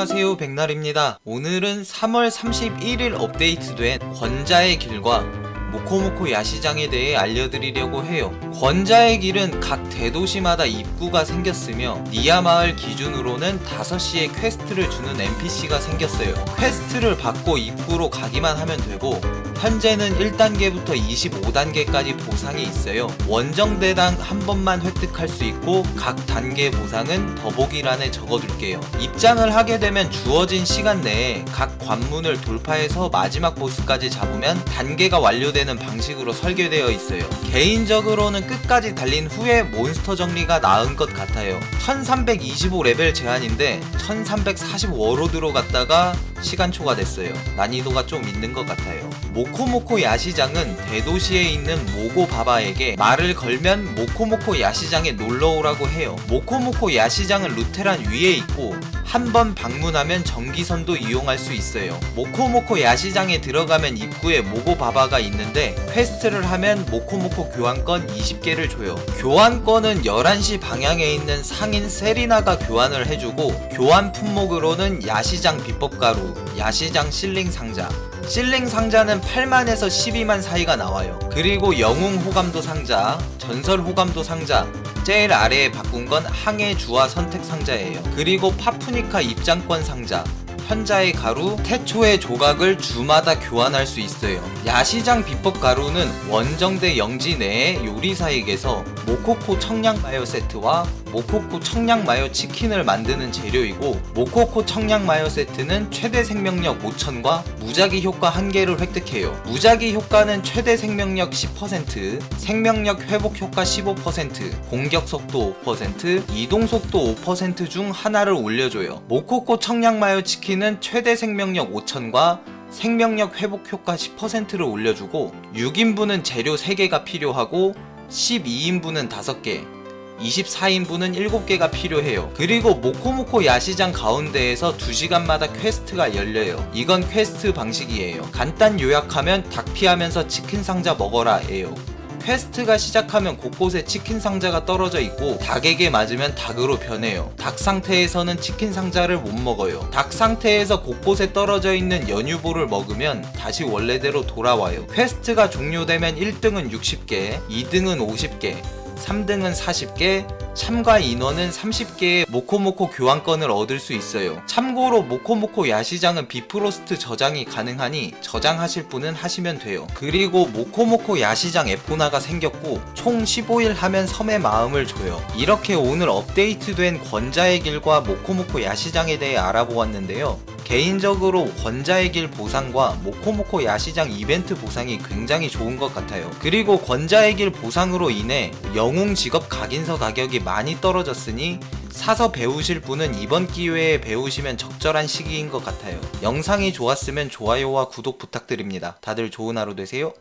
안녕하세요 백날입니다. 오늘은 3월 31일 업데이트된 권자의 길과 모코모코 야시장에 대해 알려드리려고 해요. 권자의 길은 각 대도시마다 입구가 생겼으며 니아 마을 기준으로는 5시에 퀘스트를 주는 NPC가 생겼어요. 퀘스트를 받고 입구로 가기만 하면 되고 현재는 1단계부터 25단계까지 보상이 있어요. 원정대당 한 번만 획득할 수 있고 각 단계 보상은 더보기란에 적어둘게요. 입장을 하게 되면 주어진 시간 내에 각 관문을 돌파해서 마지막 보스까지 잡으면 단계가 완료되는 방식으로 설계되어 있어요. 개인적으로는 끝까지 달린 후에 몬스터 정리가 나은 것 같아요. 1325 레벨 제한인데 1345로 들어갔다가 시간 초과됐어요. 난이도가 좀 있는 것 같아요. 모코모코 야시장은 대도시에 있는 모고바바에게 말을 걸면 모코모코 야시장에 놀러오라고 해요. 모코모코 야시장은 루테란 위에 있고 한 번 방문하면 전기선도 이용할 수 있어요. 모코모코 야시장에 들어가면 입구에 모고바바가 있는데 퀘스트를 하면 모코모코 교환권 20개를 줘요. 교환권은 11시 방향에 있는 상인 세리나가 교환을 해주고 교환 품목으로는 야시장 비법가루, 야시장 실링 상자, 실링 상자는 8만에서 12만 사이가 나와요. 그리고 영웅 호감도 상자, 전설 호감도 상자, 제일 아래에 바꾼 건 항해 주화 선택 상자예요. 그리고 파푸니카 입장권 상자, 현자의 가루, 태초의 조각을 주마다 교환할 수 있어요. 야시장 비법 가루는 원정대 영지 내의 요리사에게서 모코코 청양 마요 세트와 모코코 청양 마요 치킨을 만드는 재료이고 모코코 청양 마요 세트는 최대 생명력 5000과 무작위 효과 1개를 획득해요. 무작위 효과는 최대 생명력 10%, 생명력 회복 효과 15%, 공격 속도 5%, 이동 속도 5%중 하나를 올려줘요. 모코코 청양 마요 치킨 은 최대 생명력 5000과 생명력 회복 효과 10%를 올려주고 6인분은 재료 3개가 필요하고 12인분은 5개 24인분은 7개가 필요해요. 그리고 모코모코 야시장 가운데에서 2시간마다 퀘스트가 열려요. 이건 퀘스트 방식이에요. 간단 요약하면 닭 피하면서 치킨 상자 먹어라 예요. 퀘스트가 시작하면 곳곳에 치킨 상자가 떨어져 있고 닭에게 맞으면 닭으로 변해요. 닭 상태에서는 치킨 상자를 못 먹어요. 닭 상태에서 곳곳에 떨어져 있는 연유볼을 먹으면 다시 원래대로 돌아와요. 퀘스트가 종료되면 1등은 60개, 2등은 50개, 3등은 40개, 참가 인원은 30개의 모코모코 교환권을 얻을 수 있어요. 참고로 모코모코 야시장은 비프로스트 저장이 가능하니 저장하실 분은 하시면 돼요. 그리고 모코모코 야시장 에포나가 생겼고 총 15일 하면 섬의 마음을 줘요. 이렇게 오늘 업데이트된 권자의 길과 모코모코 야시장에 대해 알아보았는데요. 개인적으로 권자의 길 보상과 모코모코 야시장 이벤트 보상이 굉장히 좋은 것 같아요. 그리고 권자의 길 보상으로 인해 영웅 직업 각인서 가격이 많이 떨어졌으니 사서 배우실 분은 이번 기회에 배우시면 적절한 시기인 것 같아요. 영상이 좋았으면 좋아요와 구독 부탁드립니다. 다들 좋은 하루 되세요.